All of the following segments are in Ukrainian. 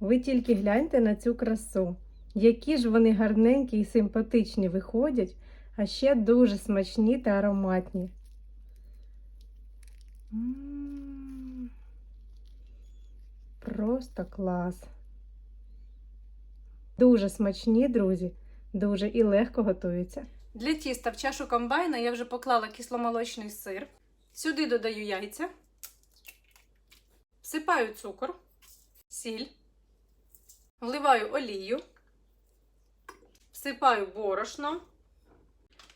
Ви тільки гляньте на цю красу. Які ж вони гарненькі і симпатичні виходять, а ще дуже смачні та ароматні. Просто клас. Дуже смачні, друзі, дуже і легко готуються. Для тіста в чашу комбайна я вже поклала кисломолочний сир. Сюди додаю яйця, всипаю цукор, сіль, вливаю олію, всипаю борошно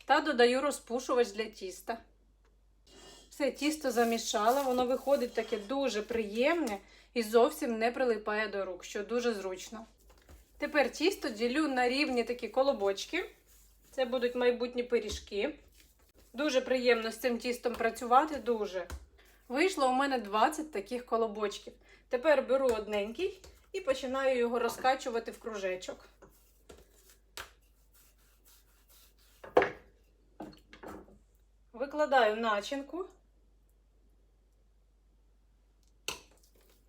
та додаю розпушувач для тіста. Все тісто замішала, воно виходить таке дуже приємне і зовсім не прилипає до рук, що дуже зручно. Тепер тісто ділю на рівні такі колобочки. Це будуть майбутні пиріжки. Дуже приємно з цим тістом працювати, дуже. Вийшло у мене 20 таких колобочків. Тепер беру одненький і починаю його розкачувати в кружечок. Викладаю начинку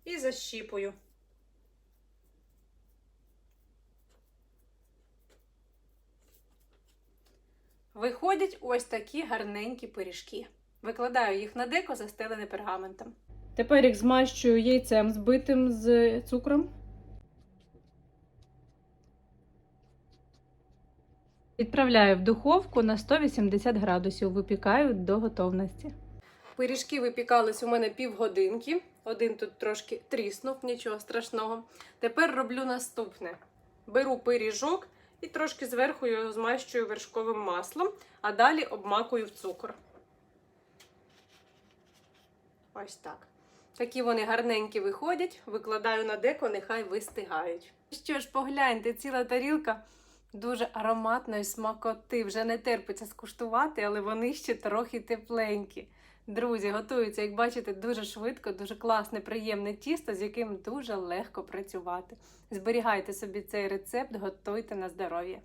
і защіпую. Виходять ось такі гарненькі пиріжки. Викладаю їх на деко, застелене пергаментом. Тепер їх змащую яйцем збитим з цукром. Відправляю в духовку на 180 градусів, випікаю до готовності. Пиріжки випікались у мене півгодинки. Один тут трошки тріснув, нічого страшного. Тепер роблю наступне: беру пиріжок і трошки зверху його змащую вершковим маслом, а далі обмакую в цукор. Ось так. Такі вони гарненькі виходять, викладаю на деко, нехай вистигають. Що ж, погляньте, ціла тарілка дуже ароматної смакоти. Вже не терпиться скуштувати, але вони ще трохи тепленькі. Друзі, готуються, як бачите, дуже швидко, дуже класне, приємне тісто, з яким дуже легко працювати. Зберігайте собі цей рецепт, готуйте на здоров'я.